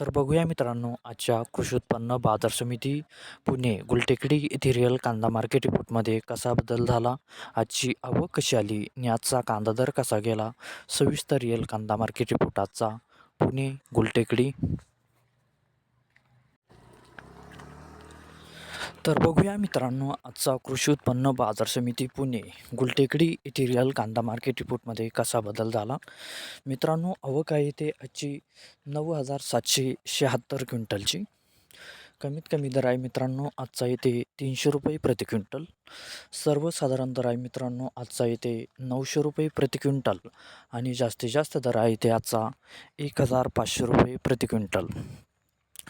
तर बघूया मित्रांनो आजच्या कृषी उत्पन्न बाजार समिती पुणे गुलटेकडी येथे रिअल कांदा मार्केट रिपोर्टमध्ये कसा बदल झाला? आजची आवक कशी आली? आणि आजचा कांदा दर कसा गेला? सविस्तर रिअल कांदा मार्केट रिपोर्ट आजचा पुणे गुलटेकडी. तर बघूया मित्रांनो आजचा कृषी उत्पन्न बाजार समिती पुणे गुलटेकडी येथे रिअल कांदा मार्केट रिपोर्टमध्ये कसा बदल झाला? मित्रांनो अवका आहे ते आजची नऊ हजार सातशे शहात्तर क्विंटलची. कमीत कमी दर आहे मित्रांनो आजचा येते तीनशे रुपये प्रति क्विंटल. सर्वसाधारण दर आहे मित्रांनो आजचा येते नऊशे रुपये प्रति क्विंटल. आणि जास्तीत जास्त दर आहे ते आजचा एक हजार पाचशे रुपये प्रति क्विंटल.